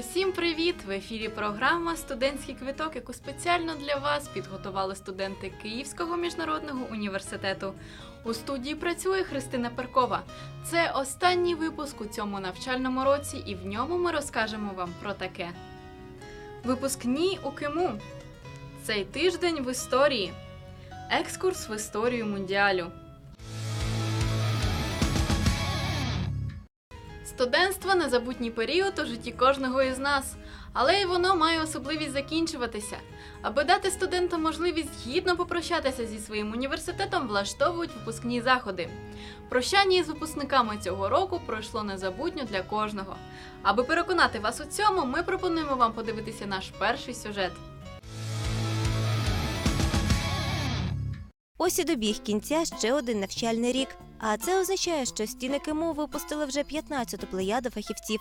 Всім привіт! В ефірі програма Студентський квиток, яку спеціально для вас підготували студенти Київського міжнародного університету. У студії працює Христина Перкова. Це останній випуск у цьому навчальному році, і в ньому ми розкажемо вам про таке. Випускні у Киму. Цей тиждень в історії. Екскурс в історію мундіалю. Студентство незабутній період у житті кожного із нас, але й воно має особливість закінчуватися. Аби дати студентам можливість гідно попрощатися зі своїм університетом, влаштовують випускні заходи. Прощання із випускниками цього року пройшло незабутньо для кожного. Аби переконати вас у цьому, ми пропонуємо вам подивитися наш перший сюжет. Ось і добіг кінця ще один навчальний рік. А це означає, що стіни КИМУ випустили вже 15-ту плеяду фахівців.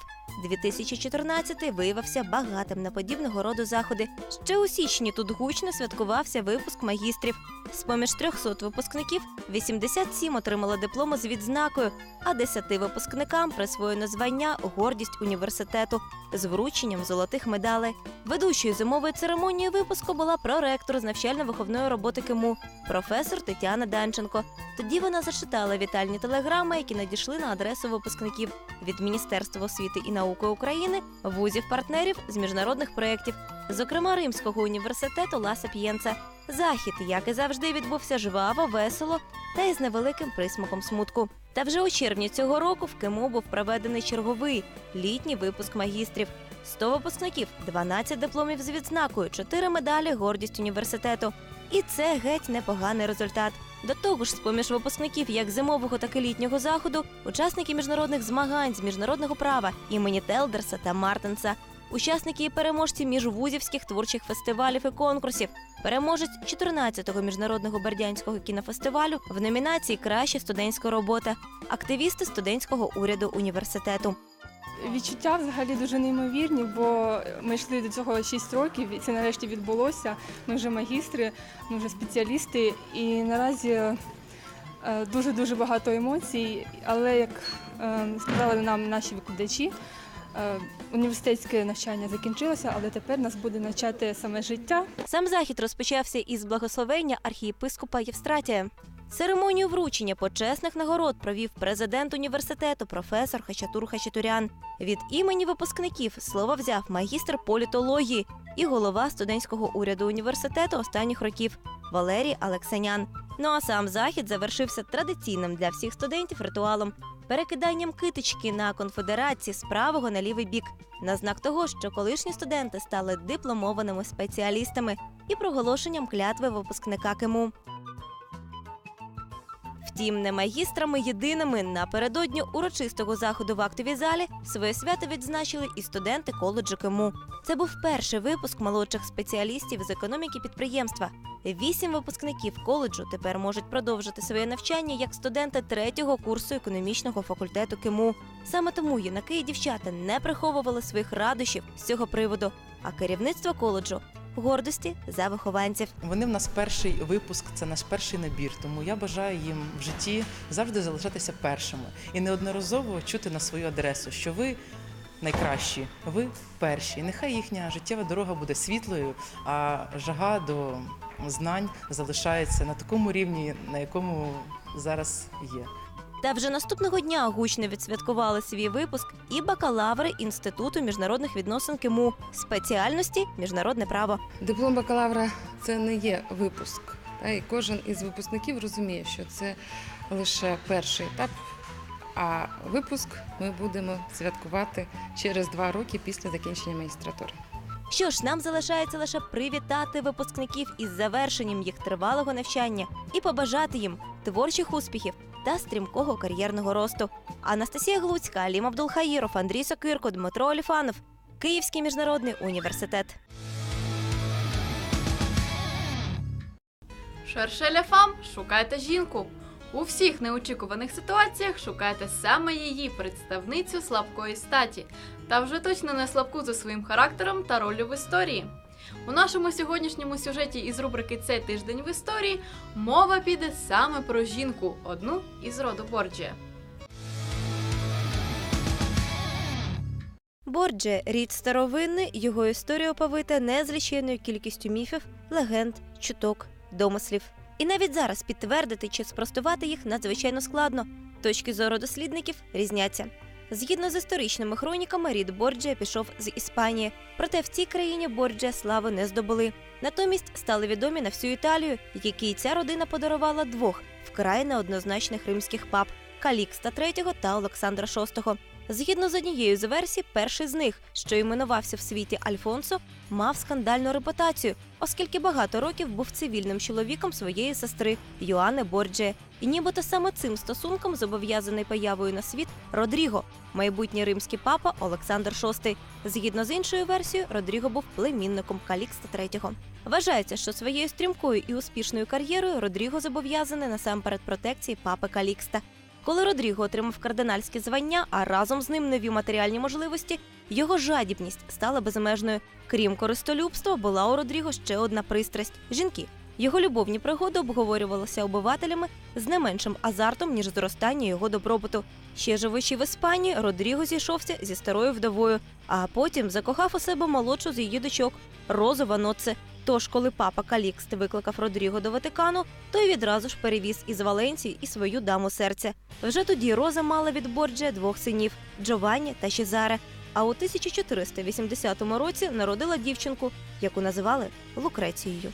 2014 виявився багатим на подібного роду заходи. Ще у січні тут гучно святкувався випуск магістрів. З-поміж 300 випускників 87 отримали дипломи з відзнакою, а 10 випускникам присвоєно звання Гордість університету з врученням золотих медалей. Ведучою зимової церемонії випуску була проректор з навчально-виховної роботи КИМУ, професор Тетяна Данченко. Тоді вона зачитала вітальні телеграми, які надійшли на адресу випускників від Міністерства освіти і науки України, вузів партнерів з міжнародних проєктів, зокрема Римського університету Ласа П'єнца. Захід, як і завжди, відбувся жваво, весело та із невеликим присмаком смутку. Та вже у червні цього року в КИМУ був проведений черговий літній випуск магістрів. 100 випускників, 12 дипломів з відзнакою, 4 медалі гордість університету. І це геть непоганий результат. До того ж, з-поміж випускників як зимового, так і літнього заходу, учасники міжнародних змагань з міжнародного права імені Телдерса та Мартенса, учасники і переможці міжвузівських творчих фестивалів і конкурсів, переможець 14-го міжнародного бердянського кінофестивалю в номінації Краща студентська робота, активісти студентського уряду університету. Відчуття взагалі дуже неймовірні, бо ми йшли до цього 6 років, і це нарешті відбулося. Ми вже магістри, ми вже спеціалісти, і наразі дуже дуже багато емоцій. Але як е, сказали нам наші викладачі, е, університетське навчання закінчилося, але тепер нас буде навчати саме життя. Сам захід розпочався із благословення архієпископа Євстратія. Церемонію вручення почесних нагород провів президент університету, професор Хачатур Хачатурян. Від імені випускників слово взяв магістр політології і голова студентського уряду університету останніх років Валерій Алексанян. Ну а сам захід завершився традиційним для всіх студентів ритуалом перекиданням китички на конфедерації з правого на лівий бік, на знак того, що колишні студенти стали дипломованими спеціалістами і проголошенням клятви випускника КИМУ. Втім, не магістрами єдиними напередодні урочистого заходу в актовій залі своє свято відзначили і студенти коледжу КИМУ. Це був перший випуск молодших спеціалістів з економіки підприємства. Вісім випускників коледжу тепер можуть продовжити своє навчання як студенти третього курсу економічного факультету КИМУ. Саме тому юнаки і дівчата не приховували своїх радощів з цього приводу. А керівництво коледжу гордості за вихованців. Вони в нас перший випуск, це наш перший набір. Тому я бажаю їм в житті завжди залишатися першими і неодноразово чути на свою адресу, що ви найкращі, ви перші. Нехай їхня життєва дорога буде світлою, а жага до знань залишається на такому рівні, на якому зараз є. Та вже наступного дня гучно відсвяткували свій випуск і бакалаври Інституту міжнародних відносин КИМУ спеціальності міжнародне право. Диплом бакалавра це не є випуск. Та, і кожен із випускників розуміє, що це лише перший етап. А випуск ми будемо святкувати через два роки після закінчення магістратури. Що ж, нам залишається лише привітати випускників із завершенням їх тривалого навчання і побажати їм творчих успіхів та стрімкого кар'єрного росту. Анастасія Глуцька, Алім Абдулхаїров, Андрій Сокирко, Дмитро Оліфанов, Київський міжнародний університет. Шершеля фам, шукайте жінку. У всіх неочікуваних ситуаціях шукайте саме її представницю слабкої статі, та вже точно не слабку за своїм характером та ролью в історії. У нашому сьогоднішньому сюжеті із рубрики Цей тиждень в історії мова піде саме про жінку, одну із роду Борджія. Борджія – рід старовинний, його історія оповита незліченою кількістю міфів, легенд, чуток, домислів. І навіть зараз підтвердити чи спростувати їх надзвичайно складно. Точки зору дослідників різняться. Згідно з історичними хроніками, рід Борджія пішов з Іспанії, проте в цій країні Борджія слави не здобули. Натомість стали відомі на всю Італію, якій ця родина подарувала двох вкрай неоднозначних римських пап Калікста III та Олександра VI. Згідно з однією з версій, перший з них, що іменувався в світі Альфонсо, мав скандальну репутацію, оскільки багато років був цивільним чоловіком своєї сестри Йоанни Борджія, і нібито саме цим стосунком зобов'язаний появою на світ Родріго, майбутній римський папа Олександр VI. Згідно з іншою версією, Родріго був племінником Калікста III. Вважається, що своєю стрімкою і успішною кар'єрою Родріго зобов'язаний насамперед протекції папи Калікста. Коли Родріго отримав кардинальське звання, а разом з ним нові матеріальні можливості, його жадібність стала безмежною. Крім користолюбства, була у Родріго ще одна пристрасть жінки. Його любовні пригоди обговорювалися обивателями з не меншим азартом, ніж зростання його добробуту. Ще живучи в Іспанії, Родріго зійшовся зі старою вдовою, а потім закохав у себе молодшу з її дочок Розу Ваноце. Тож, коли папа Калікст викликав Родріго до Ватикану, той відразу ж перевіз із Валенції і свою даму серця. Вже тоді Роза мала від Борджія двох синів Джованні та Щезаре. А у 1480 році народила дівчинку, яку називали Лукрецією.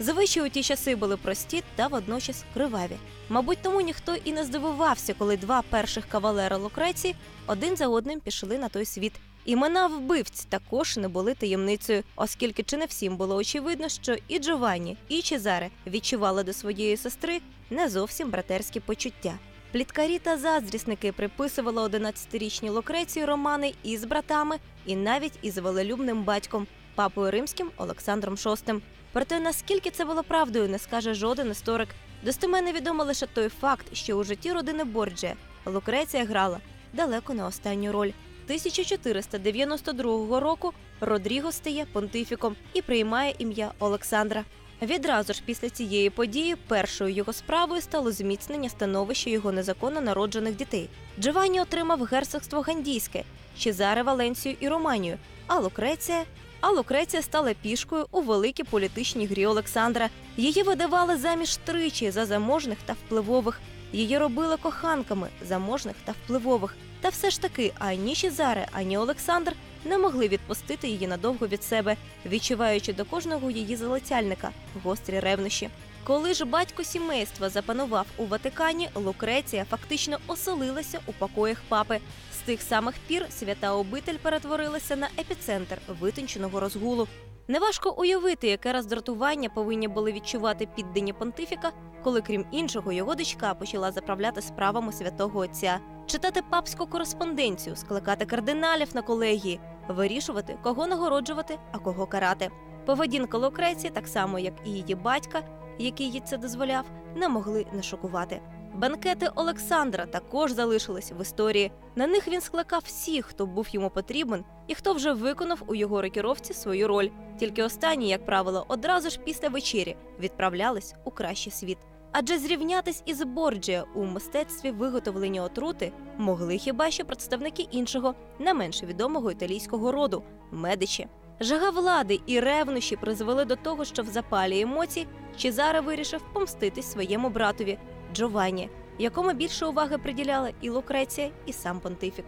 Звичаї у ті часи були прості та водночас криваві. Мабуть, тому ніхто і не здивувався, коли два перших кавалера Лукреції один за одним пішли на той світ. Імена вбивць також не були таємницею, оскільки чи не всім було очевидно, що і Джованні, і Чезаре відчували до своєї сестри не зовсім братерські почуття. Пліткарі та заздрісники приписували 11-річній Лукреції романи із братами, і навіть із велелюбним батьком, папою римським Олександром VI. Проте наскільки це було правдою, не скаже жоден історик. Достеменно відомо лише той факт, що у житті родини Борджія Лукреція грала далеко не останню роль. 1492 року Родріго стає понтифіком і приймає ім'я Олександра. Відразу ж після цієї події першою його справою стало зміцнення становища його незаконно народжених дітей. Джованні отримав герцогство Гандійське, Чезаре Валенцію і Романію, а Лукреція а Лукреція стала пішкою у великій політичній грі Олександра. Її видавали заміж тричі за заможних та впливових. Її робили коханками заможних та впливових. Та все ж таки ані Чезаре, ані Олександр не могли відпустити її надовго від себе, відчуваючи до кожного її залицяльника гострі ревнощі. Коли ж батько сімейства запанував у Ватикані, Лукреція фактично оселилася у покоях папи. З тих самих пір свята обитель перетворилася на епіцентр витонченого розгулу. Неважко уявити, яке роздратування повинні були відчувати піддані понтифіка, коли, крім іншого, його дочка почала заправляти справами святого отця, читати папську кореспонденцію, скликати кардиналів на колегії, вирішувати, кого нагороджувати, а кого карати. Поведінка Лукреції, так само як і її батька, який їй це дозволяв, не могли не шокувати. Банкети Олександра також залишились в історії. На них він скликав всіх, хто був йому потрібен, і хто вже виконав у його рокіровці свою роль. Тільки останні, як правило, одразу ж після вечері відправлялись у кращий світ. Адже зрівнятись із Борджія у мистецтві виготовлення отрути могли хіба що представники іншого, не менш відомого італійського роду медичі. Жага влади і ревнощі призвели до того, що в запалі емоцій Чезаре вирішив помститись своєму братові Джованні, якому більше уваги приділяла і Лукреція, і сам понтифік.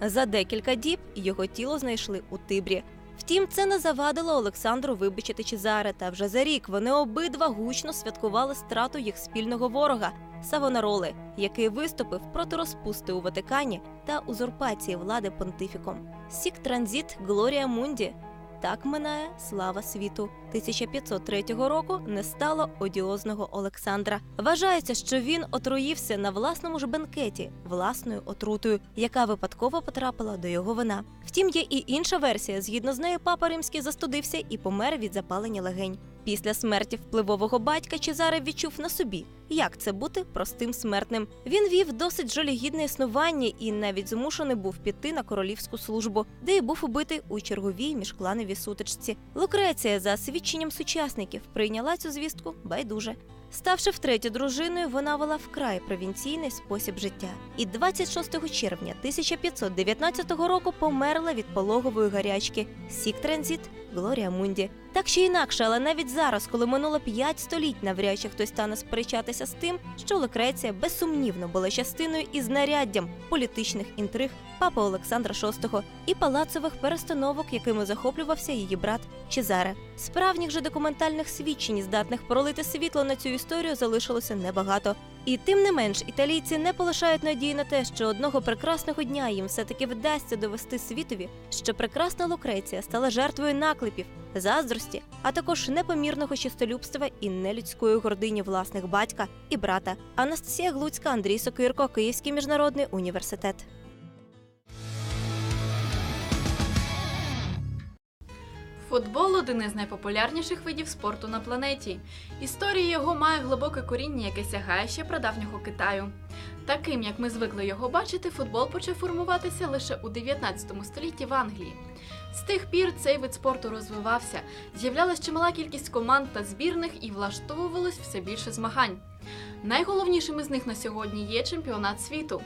За декілька діб його тіло знайшли у Тибрі. Втім, це не завадило Олександру вибачити Чезаре, та вже за рік вони обидва гучно святкували страту їх спільного ворога Савонароли, який виступив проти розпусти у Ватикані та узурпації влади понтифіком. Сік транзит Глорія Мунді. Так минає слава світу. 1503 року не стало одіозного Олександра. Вважається, що він отруївся на власному ж бенкеті власною отрутою, яка випадково потрапила до його вина. Втім, є і інша версія. Згідно з нею, папа римський застудився і помер від запалення легень. Після смерті впливового батька Чезаре відчув на собі, як це бути простим смертним. Він вів досить жалюгідне існування і навіть змушений був піти на королівську службу, де й був убитий у черговій міжклановій сутичці. Лукреція, за свідченням сучасників, прийняла цю звістку байдуже. Ставши втретє дружиною, вона вела вкрай провінційний спосіб життя. І 26 червня 1519 року померла від пологової гарячки. Сік транзит Глорія Мунді. Так чи інакше, але навіть зараз, коли минуло п'ять століть, навряд чи хтось стане сперечатися з тим, що Лукреція безсумнівно була частиною і знаряддям політичних інтриг папи Олександра VI і палацових перестановок, якими захоплювався її брат Чезаре. Справжніх же документальних свідчень, здатних пролити світло на цю історію, залишилося небагато. І тим не менш, італійці не полишають надії на те, що одного прекрасного дня їм все-таки вдасться довести світові, що прекрасна Лукреція стала жертвою наклепів, заздрості, а також непомірного чистолюбства і нелюдської гордині власних батька і брата. Анастасія Глуцька, Андрій Сокирко, Київський міжнародний університет. Футбол один із найпопулярніших видів спорту на планеті. Історія його має глибоке коріння, яке сягає ще прадавнього Китаю. Таким, як ми звикли його бачити, футбол почав формуватися лише у 19 столітті в Англії. З тих пір цей вид спорту розвивався, з'являлась чимала кількість команд та збірних і влаштовувалось все більше змагань. Найголовнішим із них на сьогодні є чемпіонат світу.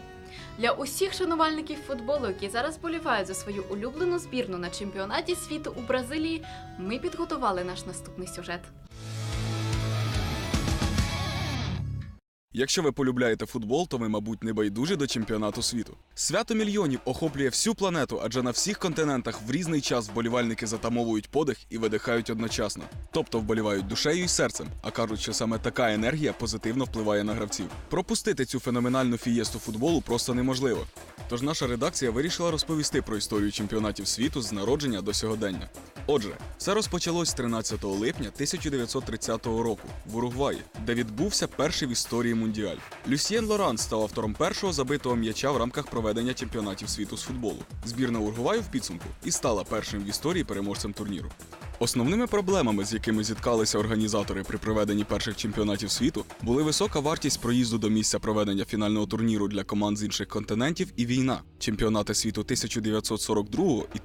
Для усіх шанувальників футболу, які зараз болівають за свою улюблену збірну на чемпіонаті світу у Бразилії, ми підготували наш наступний сюжет. Якщо ви полюбляєте футбол, то ви, мабуть, не байдужі до чемпіонату світу. Свято мільйонів охоплює всю планету, адже на всіх континентах в різний час вболівальники затамовують подих і видихають одночасно. Тобто вболівають душею і серцем, а кажуть, що саме така енергія позитивно впливає на гравців. Пропустити цю феноменальну фієсту футболу просто неможливо. Тож наша редакція вирішила розповісти про історію чемпіонатів світу з народження до сьогодення. Отже, все розпочалось 13 липня 1930 року в Уругваї, де відбувся перший в історії мундіаль. Люсьєн Лоран став автором першого забитого м'яча в рамках проведення чемпіонатів світу з футболу. Збірна Уругваю в підсумку і стала першим в історії переможцем турніру. Основними проблемами, з якими зіткалися організатори при проведенні перших чемпіонатів світу, були висока вартість проїзду до місця проведення фінального турніру для команд з інших континентів і війна. Чемпіонати світу 1942 і